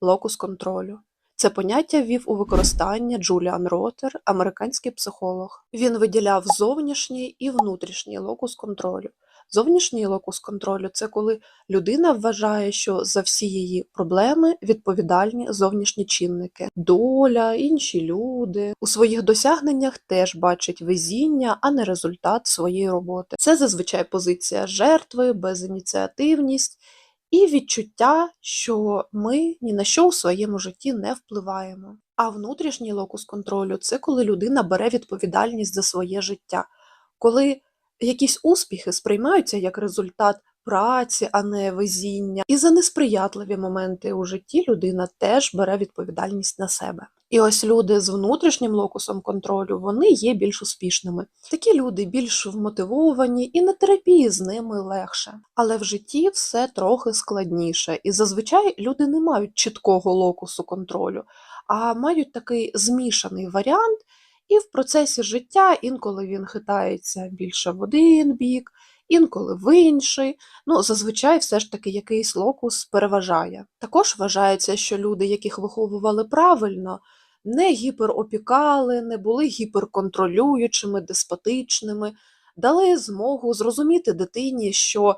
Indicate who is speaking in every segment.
Speaker 1: локус контролю. Це поняття ввів у використання Джуліан Ротер, американський психолог. Він виділяв зовнішній і внутрішній локус контролю. Зовнішній локус контролю це коли людина вважає, що за всі її проблеми відповідальні зовнішні чинники, доля, інші люди. У своїх досягненнях теж бачить везіння, а не результат своєї роботи. Це зазвичай позиція жертви, безініціативність і відчуття, що ми ні на що у своєму житті не впливаємо. А внутрішній локус контролю це коли людина бере відповідальність за своє життя, коли якісь успіхи сприймаються як результат праці, а не везіння. І за несприятливі моменти у житті людина теж бере відповідальність на себе. І ось люди з внутрішнім локусом контролю вони є більш успішними. Такі люди більш вмотивовані, і на терапії з ними легше. Але в житті все трохи складніше, і зазвичай люди не мають чіткого локусу контролю, а мають такий змішаний варіант. І в процесі життя інколи він хитається більше в один бік, інколи в інший. Ну, зазвичай все ж таки якийсь локус переважає. Також вважається, що люди, яких виховували правильно, не гіперопікали, не були гіперконтролюючими, деспотичними, дали змогу зрозуміти дитині, що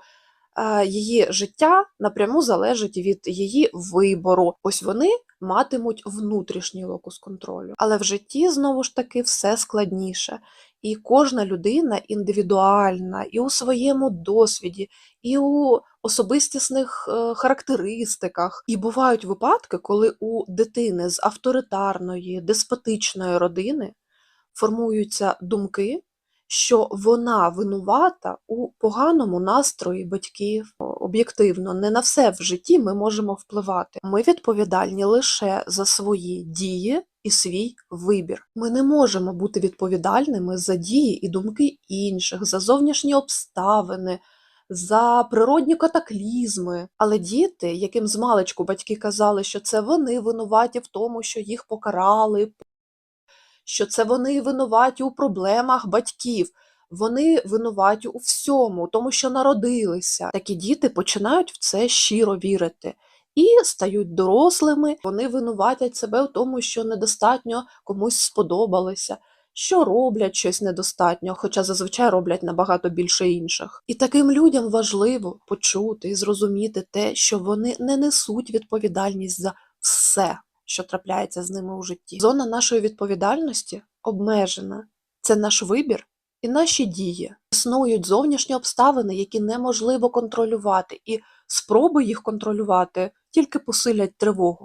Speaker 1: е, її життя напряму залежить від її вибору. Ось вони матимуть внутрішній локус контролю. Але в житті знову ж таки все складніше. І кожна людина індивідуальна і у своєму досвіді, і у особистісних е, характеристиках. І бувають випадки, коли у дитини з авторитарної, деспотичної родини формуються думки, що вона винувата у поганому настрої батьків. Об'єктивно, не на все в житті ми можемо впливати. Ми відповідальні лише за свої дії і свій вибір. Ми не можемо бути відповідальними за дії і думки інших, за зовнішні обставини. За природні катаклізми, але діти, яким з маличку батьки казали, що це вони винуваті в тому, що їх покарали, що це вони винуваті у проблемах батьків. Вони винуваті у всьому, тому що народилися. Такі діти починають в це щиро вірити і стають дорослими. Вони винуватять себе в тому, що недостатньо комусь сподобалися, що роблять щось недостатньо, хоча зазвичай роблять набагато більше інших. І таким людям важливо почути і зрозуміти те, що вони не несуть відповідальність за все що трапляється з ними у житті. Зона нашої відповідальності обмежена. Це наш вибір і наші дії. Існують зовнішні обставини, які неможливо контролювати, і спроби їх контролювати тільки посилять тривогу.